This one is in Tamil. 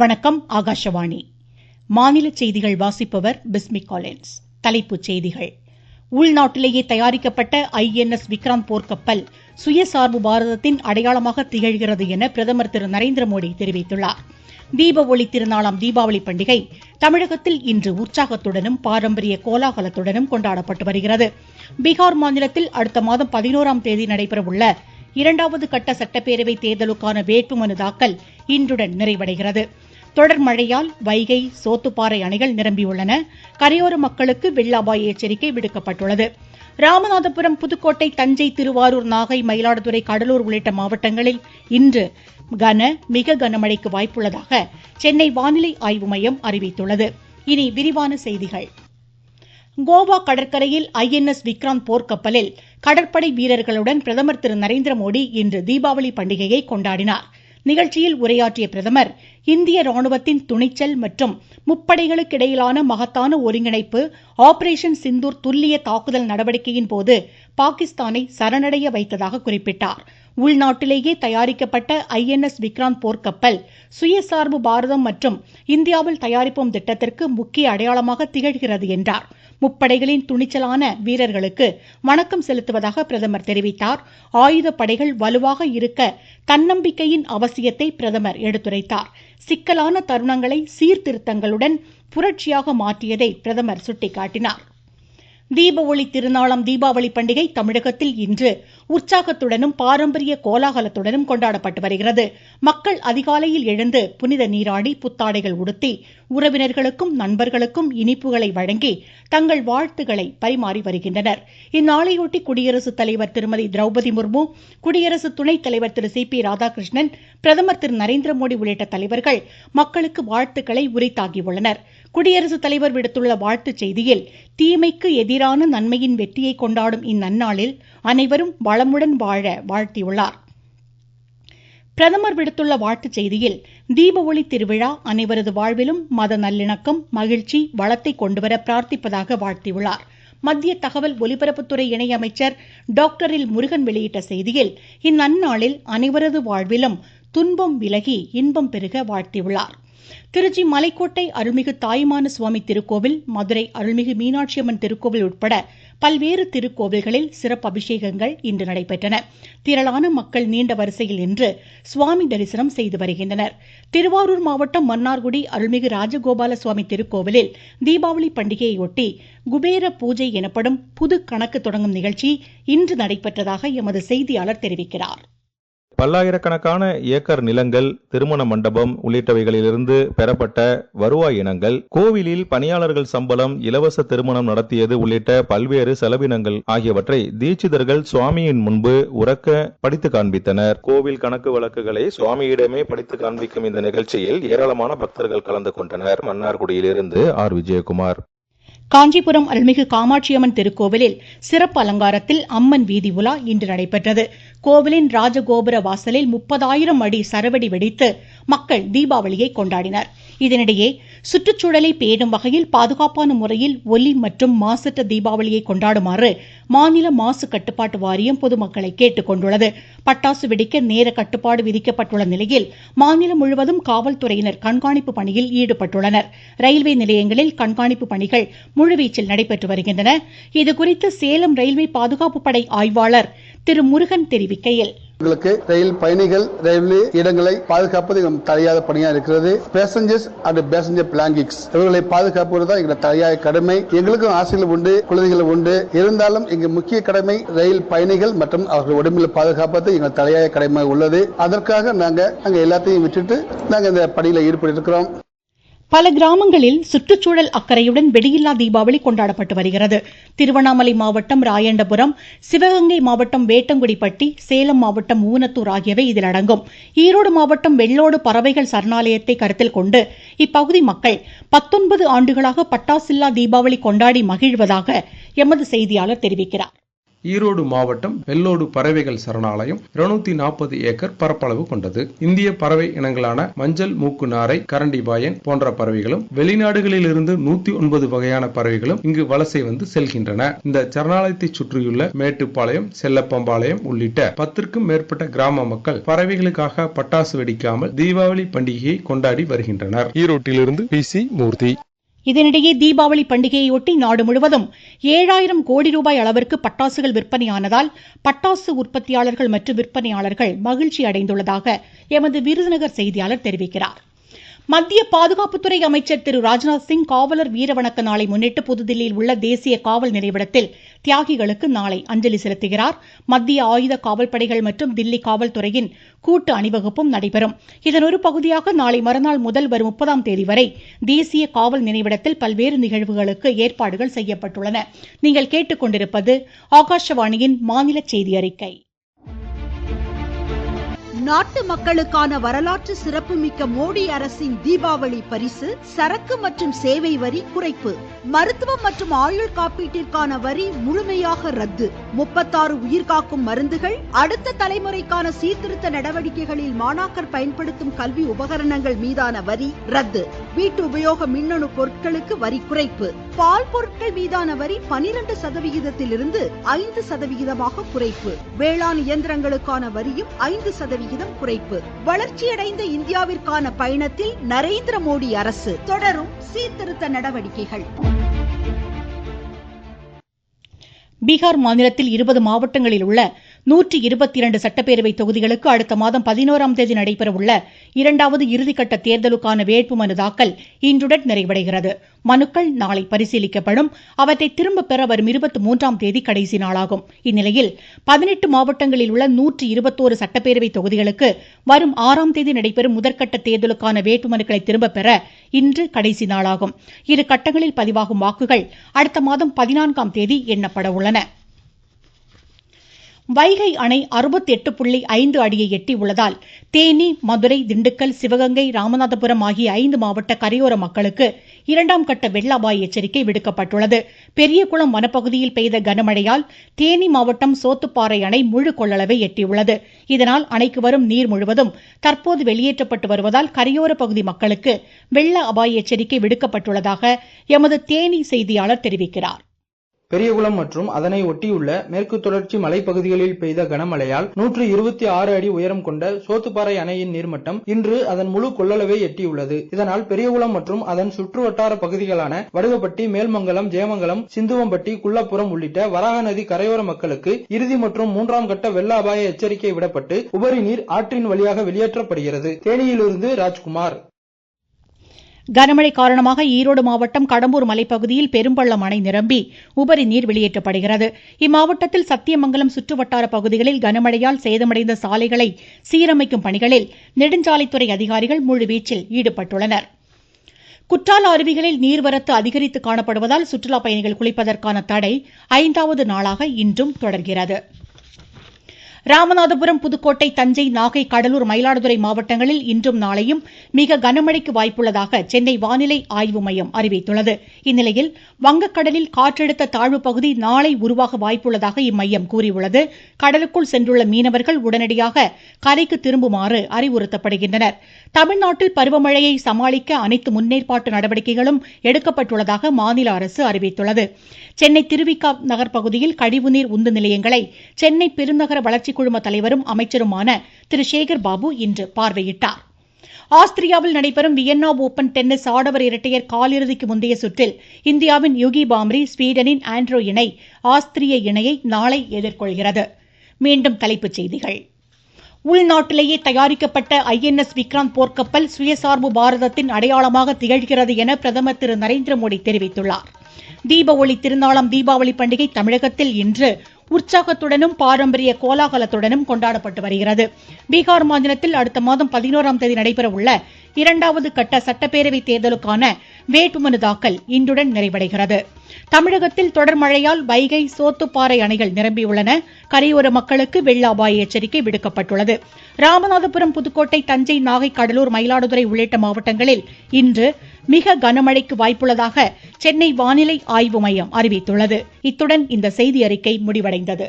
வணக்கம் ஆகாஷவாணி. மாநில செய்திகள் வாசிப்பவர் பிஸ்மி காலின்ஸ். தலைப்புச் செய்திகள். உள்நாட்டிலேயே தயாரிக்கப்பட்ட ஐ என் எஸ் விக்ராந்த் போர்க்கப்பல் சுயசார்பு பாரதத்தின் அடையாளமாக திகழ்கிறது என பிரதமர் திரு நரேந்திர மோடி தெரிவித்துள்ளார். தீப ஒளி திருநாளாம் தீபாவளி பண்டிகை தமிழகத்தில் இன்று உற்சாகத்துடனும் பாரம்பரிய கோலாகலத்துடனும் கொண்டாடப்பட்டு வருகிறது. பீகார் மாநிலத்தில் அடுத்த மாதம் பதினோராம் தேதி நடைபெறவுள்ள இரண்டாவது கட்ட சட்டப்பேரவை தேர்தலுக்கான வேட்புமனு தாக்கல் இன்றுடன் நிறைவடைகிறது. தொடர் மழையால் வைகை சோத்துப்பாறை அணைகள் நிரம்பியுள்ளன. கரையோர மக்களுக்கு வெள்ள அபாய எச்சரிக்கை விடுக்கப்பட்டுள்ளது. ராமநாதபுரம் புதுக்கோட்டை தஞ்சை திருவாரூர் நாகை மயிலாடுதுறை கடலூர் உள்ளிட்ட மாவட்டங்களில் இன்று கன மிக கனமழைக்கு வாய்ப்புள்ளதாக சென்னை வானிலை ஆய்வு மையம் அறிவித்துள்ளது. இனி விரிவான செய்திகள். கோவா கடற்கரையில் ஐ என் எஸ் விக்ராந்த் போர்க்கப்பலில் கடற்படை வீரர்களுடன் பிரதமர் திரு நரேந்திர மோடி இன்று தீபாவளி பண்டிகையை கொண்டாடினார். நிகழ்ச்சியில் உரையாற்றிய பிரதமர் இந்திய ராணுவத்தின் துணிச்சல் மற்றும் முப்படைகளுக்கு இடையிலான மகத்தான ஒருங்கிணைப்பு ஆபரேஷன் சிந்தூர் துல்லிய தாக்குதல் நடவடிக்கையின் போது பாகிஸ்தானை சரணடைய வைத்ததாக குறிப்பிட்டார். உள்நாட்டிலேயே தயாரிக்கப்பட்ட ஐ என் எஸ் விக்ராந்த் போர்க்கப்பல் சுயசார்பு பாரதம் மற்றும் இந்தியாவில் தயாரிப்போம் திட்டத்திற்கு முக்கிய அடையாளமாக திகழ்கிறது என்றார். முப்படைகளின் துணிச்சலான வீரர்களுக்கு வணக்கம் செலுத்துவதாக பிரதமர் தெரிவித்தார். ஆயுத படைகள் வலுவாக இருக்க தன்னம்பிக்கையின் அவசியத்தை பிரதமர் எடுத்துரைத்தார். சிக்கலான தருணங்களை சீர்திருத்தங்களுடன் புரட்சியாக மாற்றியதை பிரதமர் சுட்டிக்காட்டினார். தீப ஒளி திருநாளாம் தீபாவளி பண்டிகை தமிழகத்தில் இன்று உற்சாகத்துடனும் பாரம்பரிய கோலாகலத்துடனும் கொண்டாடப்பட்டு வருகிறது. மக்கள் அதிகாலையில் எழுந்து புனித நீராடி புத்தாடைகள் உடுத்தி உறவினர்களுக்கும் நண்பர்களுக்கும் இனிப்புகளை வழங்கி தங்கள் வாழ்த்துக்களை பரிமாறி வருகின்றனர். இந்நாளையொட்டி குடியரசுத் தலைவர் திருமதி திரௌபதி முர்மு குடியரசு துணைத் தலைவர் திரு சி பி ராதாகிருஷ்ணன் பிரதமர் திரு நரேந்திர மோடி உள்ளிட்ட தலைவர்கள் மக்களுக்கு வாழ்த்துக்களை உரித்தாகியுள்ளனர். குடியரசுத் தலைவர் விடுத்துள்ள வாழ்த்துச் செய்தியில் தீமைக்கு எதிரான நன்மையின் வெற்றியை கொண்டாடும் இந்நன்னாளில் அனைவரும் வளமுடன் வாழ வாழ்த்தியுள்ளார். பிரதமர் விடுத்துள்ள வாழ்த்துச் செய்தியில் தீப ஒளி திருவிழா அனைவரது வாழ்விலும் மத நல்லிணக்கம் மகிழ்ச்சி வளத்தை கொண்டுவர பிரார்த்திப்பதாக வாழ்த்தியுள்ளார். மத்திய தகவல் ஒலிபரப்புத்துறை இணையமைச்சர் டாக்டர் எல் முருகன் வெளியிட்ட செய்தியில் இந்நன்னாளில் அனைவரது வாழ்விலும் துன்பம் விலகி இன்பம் பெருக வாழ்த்தியுள்ளார். திருச்சி மலைக்கோட்டை அருள்மிகு தாயுமான சுவாமி திருக்கோவில் மதுரை அருள்மிகு மீனாட்சியம்மன் திருக்கோவில் உட்பட பல்வேறு திருக்கோவில்களில் சிறப்பு அபிஷேகங்கள் இன்று நடைபெற்றன. திரளான மக்கள் நீண்ட வரிசையில் நின்று சுவாமி தரிசனம் செய்து வருகின்றனர். திருவாரூர் மாவட்டம் மன்னார்குடி அருள்மிகு ராஜகோபால சுவாமி திருக்கோவிலில் தீபாவளி பண்டிகையையொட்டி குபேர பூஜை எனப்படும் புது கணக்கு தொடங்கும் நிகழ்ச்சி இன்று நடைபெற்றதாக எமது செய்தியாளர் தெரிவிக்கிறார். பல்லாயிரக்கணக்கான ஏக்கர் நிலங்கள் திருமண மண்டபம் உள்ளிட்டவைகளிலிருந்து பெறப்பட்ட வருவாய் இனங்கள் கோவிலில் பணியாளர்கள் சம்பளம் இலவச திருமணம் நடத்தியது உள்ளிட்ட பல்வேறு செலவினங்கள் ஆகியவற்றை தீட்சிதர்கள் சுவாமியின் முன்பு உறக்க படித்து காண்பித்தனர். கோவில் கணக்கு வழக்குகளை சுவாமியிடமே படித்து காண்பிக்கும் இந்த நிகழ்ச்சியில் ஏராளமான பக்தர்கள் கலந்து கொண்டனர். மன்னார்குடியிலிருந்து ஆர். விஜயகுமார். காஞ்சிபுரம் அருள்மிகு காமாட்சியம்மன் திருக்கோவிலில் சிறப்பு அலங்காரத்தில் அம்மன் வீதி உலா இன்று நடைபெற்றது. கோவிலின் ராஜகோபுர வாசலில் முப்பதாயிரம் அடி சரவெடி வெடித்து மக்கள் தீபாவளியை கொண்டாடினர். இதனிடையே சுற்றுச்சூழலை பேணும் வகையில் பாதுகாப்பான முறையில் ஒலி மற்றும் மாசற்ற தீபாவளியை கொண்டாடுமாறு மாநில மாசு கட்டுப்பாட்டு வாரியம் பொதுமக்களை கேட்டுக் கொண்டுள்ளது பட்டாசு வெடிக்க நேர கட்டுப்பாடு விதிக்கப்பட்டுள்ள நிலையில் மாநிலம் முழுவதும் காவல்துறையினர் கண்காணிப்பு பணியில் ஈடுபட்டுள்ளனர். ரயில்வே நிலையங்களில் கண்காணிப்பு பணிகள் முழுவீச்சில் நடைபெற்று வருகின்றன. இதுகுறித்து சேலம் ரயில்வே பாதுகாப்பு படை ஆய்வாளர் திரு முருகன் தெரிவிக்கையில் எங்களுக்கு ரயில் பயணிகள் ரயில்வே இடங்களை பாதுகாப்பது நம் தலையாத பணியா இருக்கிறது. பேசஞ்சர்ஸ் அண்ட் பேசஞ்சர் பிளாங்கிக்ஸ் இவர்களை பாதுகாப்பது தான் எங்களோட தலையாய கடமை. எங்களுக்கும் ஆசைகள் உண்டு குழந்தைகள் உண்டு. இருந்தாலும் எங்க முக்கிய கடமை ரயில் பயணிகள் மற்றும் அவர்கள் உடம்பில் பாதுகாப்பது எங்கள் தலையாய கடமை உள்ளது. அதற்காக நாங்க அங்க எல்லாத்தையும் விட்டுட்டு நாங்க இந்த பணியில ஈடுபட்டு இருக்கிறோம் பல கிராமங்களில் சுற்றுச்சூழல் அக்கறையுடன் வெடியில்லா தீபாவளி கொண்டாடப்பட்டு வருகிறது. திருவண்ணாமலை மாவட்டம் ராயண்டபுரம் சிவகங்கை மாவட்டம் வேட்டங்குடிப்பட்டி சேலம் மாவட்டம் ஊனத்தூர் ஆகியவை இதில் அடங்கும். ஈரோடு மாவட்டம் வெள்ளோடு பறவைகள் சரணாலயத்தை கருத்தில் கொண்டு இப்பகுதி மக்கள் பத்தொன்பது ஆண்டுகளாக பட்டாசில்லா தீபாவளி கொண்டாடி மகிழ்வதாக எமது செய்தியாளர் தெரிவிக்கிறார். ஈரோடு மாவட்டம் வெள்ளோடு பறவைகள் சரணாலயம் இருநூத்தி நாற்பது ஏக்கர் பரப்பளவு கொண்டது. இந்திய பறவை இனங்களான மஞ்சள் மூக்கு நாரை கரண்டிபாயன் போன்ற பறவைகளும் வெளிநாடுகளில் இருந்து நூத்தி ஒன்பது வகையான பறவைகளும் இங்கு வலசை வந்து செல்கின்றன. இந்த சரணாலயத்தை சுற்றியுள்ள மேட்டுப்பாளையம் செல்லப்பம்பாளையம் உள்ளிட்ட பத்திற்கும் மேற்பட்ட கிராம மக்கள் பறவைகளுக்காக பட்டாசு வெடிக்காமல் தீபாவளி பண்டிகையை கொண்டாடி வருகின்றனர். ஈரோட்டிலிருந்து பி சி மூர்த்தி. இதனிடையே தீபாவளி பண்டிகையொட்டி நாடு முழுவதும் ஏழாயிரம் கோடி ரூபாய் அளவிற்கு பட்டாசுகள் விற்பனையானதால் பட்டாசு உற்பத்தியாளர்கள் மற்றும் விற்பனையாளர்கள் மகிழ்ச்சி அடைந்துள்ளதாக எமது விருதுநகர் செய்தியாளர் தெரிவிக்கிறார். மத்திய பாதுகாப்புத்துறை அமைச்சர் திரு ராஜ்நாத் சிங் காவலர் வீரவணக்க நாளை முன்னிட்டு புதுதில்லியில் உள்ள தேசிய காவல் நினைவிடத்தில் தியாகிகளுக்கு நாளை அஞ்சலி செலுத்துகிறார். மத்திய ஆயுத காவல் படைகள் மற்றும் தில்லி காவல்துறையின் கூட்டு அணிவகுப்பும் நடைபெறும். இதன் ஒரு பகுதியாக நாளை மறுநாள் முதல் வரும் முப்பதாம் தேதி வரை தேசிய காவல் நினைவிடத்தில் பல்வேறு நிகழ்வுகளுக்கு ஏற்பாடுகள் செய்யப்பட்டுள்ளன. நீங்கள் கேட்டுக்கொண்டிருப்பது ஆகாஷவாணியின் மாநில செய்தி அறிக்கை. நாட்டு மக்களுக்கான வரலாற்று சிறப்புமிக்க மோடி அரசின் தீபாவளி பரிசு சரக்கு மற்றும் சேவை வரி குறைப்பு. மருத்துவம் மற்றும் ஆயுள் காப்பீட்டிற்கான வரி முழுமையாக ரத்து. முப்பத்தாறு உயிர்காக்கும் மருந்துகள் அடுத்த தலைமுறைக்கான சீர்திருத்த நடவடிக்கைகளில் மாணாக்கர் பயன்படுத்தும் கல்வி உபகரணங்கள் மீதான வரி ரத்து. வீட்டு உபயோக மின்னணு பொருட்களுக்கு வரி குறைப்பு. பால் பொருட்கள் மீதான வரி பனிரெண்டு சதவிகிதத்திலிருந்து ஐந்து சதவிகிதமாக குறைப்பு. வேளாண் இயந்திரங்களுக்கான வரியும் ஐந்து சதவிகிதம் குறைப்பு. வளர்ச்சியடைந்த இந்தியாவிற்கான பயணத்தில் நரேந்திர மோடி அரசு. தொடரும் சீர்திருத்த நடவடிக்கைகள். பீகார் மாநிலத்தில் இருபது மாவட்டங்களில் உள்ள நூற்றி இருபத்தி இரண்டு சட்டப்பேரவை தொகுதிகளுக்கு அடுத்த மாதம் பதினோராம் தேதி நடைபெறவுள்ள இரண்டாவது இறுதிக்கட்ட தேர்தலுக்கான வேட்புமனு தாக்கல் இன்றுடன் நிறைவடைகிறது. மனுக்கள் நாளை பரிசீலிக்கப்படும். அவற்றை திரும்பப் பெற வரும் இருபத்தி மூன்றாம் தேதி கடைசி நாளாகும். இந்நிலையில் பதினெட்டு மாவட்டங்களில் உள்ள நூற்றி இருபத்தோரு சட்டப்பேரவை தொகுதிகளுக்கு வரும் ஆறாம் தேதி நடைபெறும் முதற்கட்ட தேர்தலுக்கான வேட்புமனுக்களை திரும்பப் பெற இன்று கடைசி நாளாகும். இரு கட்டங்களில் பதிவாகும் வாக்குகள் அடுத்த மாதம் பதினான்காம் தேதி எண்ணப்பட உள்ளன. வைகை அணை அறுபத்தி எட்டு புள்ளி ஐந்து அடியை எட்டியுள்ளதால் தேனி மதுரை திண்டுக்கல் சிவகங்கை ராமநாதபுரம் ஆகிய ஐந்து மாவட்ட கரையோர மக்களுக்கு இரண்டாம் கட்ட வெள்ள அபாய எச்சரிக்கை விடுக்கப்பட்டுள்ளது. பெரியகுளம் வனப்பகுதியில் பெய்த கனமழையால் தேனி மாவட்டம் சோத்துப்பாறை அணை முழு கொள்ளளவை எட்டியுள்ளது. இதனால் அணைக்கு வரும் நீர் முழுவதும் தற்போது வெளியேற்றப்பட்டு வருவதால் கரையோர பகுதி மக்களுக்கு வெள்ள அபாய எச்சரிக்கை விடுக்கப்பட்டுள்ளதாக எமது தேனி செய்தியாளர் தெரிவிக்கிறார். பெரியகுளம் மற்றும் அதனை ஒட்டியுள்ள மேற்கு தொடர்ச்சி மலைப்பகுதிகளில் பெய்த கனமழையால் நூற்று இருபத்தி ஆறு அடி உயரம் கொண்ட சோத்துப்பாறை அணையின் நீர்மட்டம் இன்று அதன் முழு கொள்ளளவை எட்டியுள்ளது. இதனால் பெரியகுளம் மற்றும் அதன் சுற்றுவட்டார பகுதிகளான வடுகப்பட்டி மேல்மங்கலம் ஜெயமங்கலம் சிந்துவம்பட்டி குள்ளப்புறம் உள்ளிட்ட வராக நதி கரையோர மக்களுக்கு இறுதி மற்றும் மூன்றாம் கட்ட வெள்ள அபாய எச்சரிக்கை விடப்பட்டு உபரி நீர் ஆற்றின் வழியாக வெளியேற்றப்படுகிறது. தேனியிலிருந்து ராஜ்குமார். கனமழை காரணமாக ஈரோடு மாவட்டம் கடம்பூர் மலைப்பகுதியில் பெரும்பள்ளம் அணை நிரம்பி உபரி நீர் வெளியேற்றப்படுகிறது. இம்மாவட்டத்தில் சத்தியமங்கலம் சுற்றுவட்டார பகுதிகளில் கனமழையால் சேதமடைந்த சாலைகளை சீரமைக்கும் பணிகளில் நெடுஞ்சாலைத்துறை அதிகாரிகள் முழுவீச்சில் ஈடுபட்டுள்ளனர். குற்றால அருவிகளில் நீர்வரத்து அதிகரித்து காணப்படுவதால் சுற்றுலாப் பயணிகள் குளிப்பதற்கான தடை ஐந்தாவது நாளாக இன்றும் தொடர்கிறது. ராமநாதபுரம் புதுக்கோட்டை தஞ்சை நாகை கடலூர் மயிலாடுதுறை மாவட்டங்களில் இன்றும் நாளையும் மிக கனமழைக்கு வாய்ப்புள்ளதாக சென்னை வானிலை ஆய்வு மையம் அறிவித்துள்ளது. இந்நிலையில் வங்கக்கடலில் காற்றழுத்த தாழ்வு பகுதி நாளை உருவாக வாய்ப்புள்ளதாக இம்மையம் கூறியுள்ளது. கடலுக்குள் சென்றுள்ள மீனவர்கள் உடனடியாக கரைக்கு திரும்புமாறு அறிவுறுத்தப்படுகின்றனர். தமிழ்நாட்டில் பருவமழையை சமாளிக்க அனைத்து முன்னேற்பாட்டு நடவடிக்கைகளும் எடுக்கப்பட்டுள்ளதாக மாநில அரசு அறிவித்துள்ளது. சென்னை திருவிக்கா நகர் பகுதியில் கழிவுநீர் உந்து நிலையங்களை சென்னை பெருநகர வளர்ச்சி குழும தலைவரும் அமைச்சருமான திரு சேகர் பாபு இன்று பார்வையிட்டார். ஆஸ்திரியாவில் நடைபெறும் வியன்னா ஓபன் டென்னிஸ் ஆடவர் இரட்டையர் காலிறுதிக்கு முந்தைய சுற்றில் இந்தியாவின் யுகி பாம்ரி ஸ்வீடனின் ஆண்ட்ரோ இணை ஆஸ்திரிய இணையை நாளை எதிர்கொள்கிறது. மீண்டும் தலைப்புச் செய்திகள். உள்நாட்டிலேயே தயாரிக்கப்பட்ட ஐஎன்எஸ் விக்ராந்த் போர்க்கப்பல் சுயசார்பு பாரதத்தின் அடையாளமாக திகழ்கிறது என பிரதமர் திரு நரேந்திர மோடி தெரிவித்துள்ளார். தீப ஒளி திருநாளாம் தீபாவளி பண்டிகை தமிழகத்தில் இன்று உற்சாகத்துடனும் பாரம்பரிய கோலாகலத்துடனும் கொண்டாடப்பட்டு வருகிறது. பீகார் மாநிலத்தில் அடுத்த மாதம் பதினோராம் தேதி நடைபெறவுள்ள இரண்டாவது கட்ட சட்டப்பேரவை தேர்தலுக்கான வேட்புமனு தாக்கல் இன்றுடன் நிறைவடைகிறது. தமிழகத்தில் தொடர் மழையால் வைகை சோத்துப்பாறை அணைகள் நிரம்பியுள்ளன. கரையோர மக்களுக்கு வெள்ள அபாய எச்சரிக்கை விடுக்கப்பட்டுள்ளது. ராமநாதபுரம் புதுக்கோட்டை தஞ்சை நாகை கடலூர் மயிலாடுதுறை உள்ளிட்ட மாவட்டங்களில் இன்று மிக கனமழைக்கு வாய்ப்புள்ளதாக சென்னை வானிலை ஆய்வு மையம் அறிவித்துள்ளது. இத்துடன் இந்த செய்தி அறிக்கை முடிவடைந்தது.